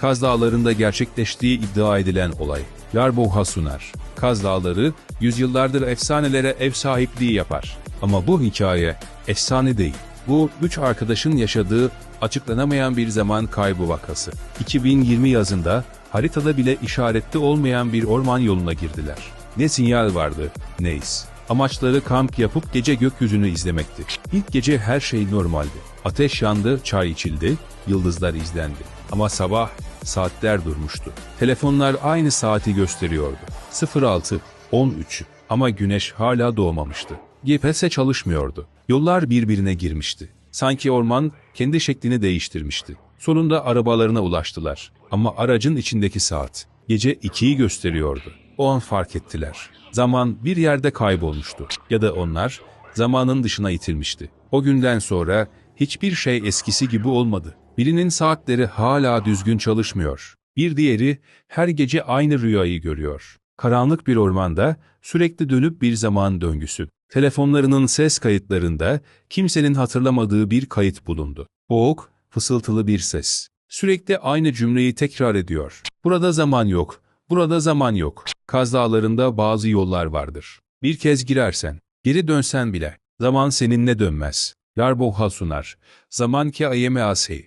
Kaz Dağları'nda gerçekleştiği iddia edilen olay. Yarboğa sunar. Kaz Dağları yüzyıllardır efsanelere ev sahipliği yapar. Ama bu hikaye efsane değil. Bu üç arkadaşın yaşadığı açıklanamayan bir zaman kaybı vakası. 2020 yazında haritada bile işaretli olmayan bir orman yoluna girdiler. Ne sinyal vardı, ne iz. Amaçları kamp yapıp gece gökyüzünü izlemekti. İlk gece her şey normaldi. Ateş yandı, çay içildi, yıldızlar izlendi. Ama sabah saatler durmuştu. Telefonlar aynı saati gösteriyordu. 06, 13 ama güneş hala doğmamıştı. GPS çalışmıyordu. Yollar birbirine girmişti. Sanki orman kendi şeklini değiştirmişti. Sonunda arabalarına ulaştılar. Ama aracın içindeki saat gece 2'yi gösteriyordu. O an fark ettiler. Zaman bir yerde kaybolmuştu. Ya da onlar zamanın dışına itilmişti. O günden sonra hiçbir şey eskisi gibi olmadı. Birinin saatleri hala düzgün çalışmıyor. Bir diğeri her gece aynı rüyayı görüyor. Karanlık bir ormanda sürekli dönüp bir zaman döngüsü. Telefonlarının ses kayıtlarında kimsenin hatırlamadığı bir kayıt bulundu. Boğuk, fısıltılı bir ses. Sürekli aynı cümleyi tekrar ediyor. Burada zaman yok, burada zaman yok. Kaz Dağları'nda bazı yollar vardır. Bir kez girersen, geri dönsen bile, zaman seninle dönmez. Yarboğa sunar. Zaman ki ayeme asey.